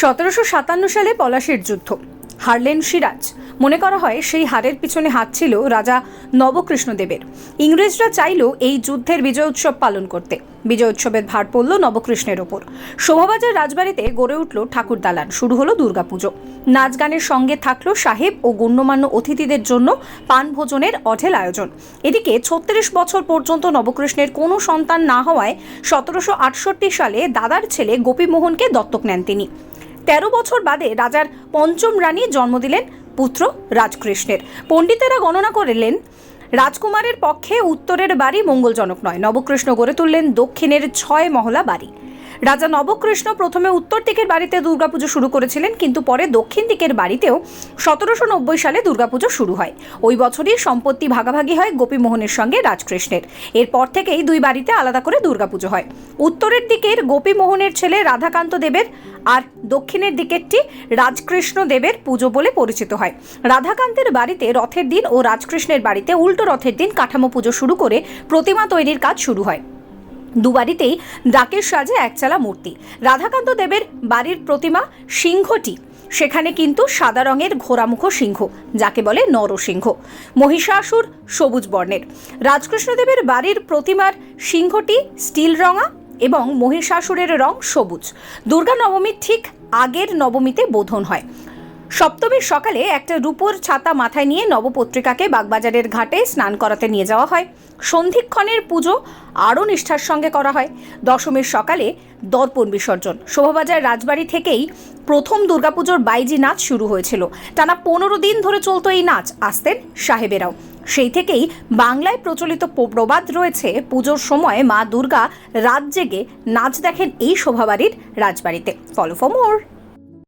সতেরোশো সাতান্ন সালে পলাশির যুদ্ধ। হারলেন সিরাজ। মনে করা হয় সেই হারের পিছনে হাত ছিল রাজা নবকৃষ্ণদেবের। ইংরেজরা চাইল এই যুদ্ধের বিজয় উৎসব পালন করতে। বিজয় উৎসবের ভার পড়ল নবকৃষ্ণের ওপর। শোভাবাজার রাজবাড়িতে গড়ে উঠল ঠাকুর দালান। শুরু হলো দুর্গাপুজো। নাচ গানের সঙ্গে থাকল সাহেব ও গণ্যমান্য অতিথিদের জন্য পান ভোজনের অঢেল আয়োজন। এদিকে ছত্রিশ বছর পর্যন্ত নবকৃষ্ণের কোনো সন্তান না হওয়ায় সতেরোশো আটষট্টি সালে দাদার ছেলে গোপীমোহনকে দত্তক নেন তিনি। তেরো বছর বাদে রাজার পঞ্চম রানী জন্ম দিলেন পুত্র রাজকৃষ্ণের। পণ্ডিতেরা গণনা করলেন, রাজকুমারের পক্ষে উত্তরের বাড়ি মঙ্গলজনক নয়। নবকৃষ্ণ গড়ে তুললেন দক্ষিণের ছয় মহলা বাড়ি। রাজা নবকৃষ্ণ প্রথমে উত্তর দিকের বাড়িতে দুর্গাপুজো শুরু করেছিলেন, কিন্তু পরে দক্ষিণ দিকের বাড়িতেও সতেরোশো নব্বই সালে দুর্গাপুজো শুরু হয়। ওই বছরই সম্পত্তি ভাগাভাগি হয় গোপীমোহনের সঙ্গে রাজকৃষ্ণের। এরপর থেকেই দুই বাড়িতে আলাদা করে দুর্গাপুজো হয়। উত্তরের দিকের গোপীমোহনের ছেলে রাধাকান্ত দেবের আর দক্ষিণের দিকেরটি রাজকৃষ্ণ দেবের পুজো বলে পরিচিত হয়। রাধাকান্তের বাড়িতে রথের দিন ও রাজকৃষ্ণের বাড়িতে উল্টো রথের দিন কাঠামো পুজো শুরু করে প্রতিমা তৈরির কাজ শুরু হয়। দুবাড়িতেই ডাকের সাজে একচালা মূর্তি। রাধাকান্ত দেবের বাড়ির প্রতিমা সিংহটি। সেখানে কিন্তু সাদা রঙের ঘোড়ামুখ সিংহ, যাকে বলে নরসিংহ। মহিষাসুর সবুজ বর্ণের। রাজকৃষ্ণদেবের বাড়ির প্রতিমার সিংহটি স্টিল রঙা এবং মহিষাসুরের রং সবুজ। দুর্গা নবমীর ঠিক আগের নবমীতে বোধন হয়। সপ্তমীর সকালে একটা রূপোর ছাতা মাথায় নিয়ে নবপত্রিকাকে বাগবাজারের ঘাটে স্নান করাতে নিয়ে যাওয়া হয়। সন্ধিক্ষণের পুজো আরও নিষ্ঠার সঙ্গে করা হয়। দশমীর সকালে দর্পণ বিসর্জন। শোভাবাজার রাজবাড়ি থেকেই প্রথম দুর্গাপুজোর বাইজি নাচ শুরু হয়েছিল। টানা পনেরো দিন ধরে চলতো এই নাচ, আসতেন সাহেবেরাও। সেই থেকেই বাংলায় প্রচলিত প্রবাদ রয়েছে পুজোর সময় মা দুর্গা রাত জেগে নাচ দেখেন এই শোভাবাড়ির রাজবাড়িতে। Follow for more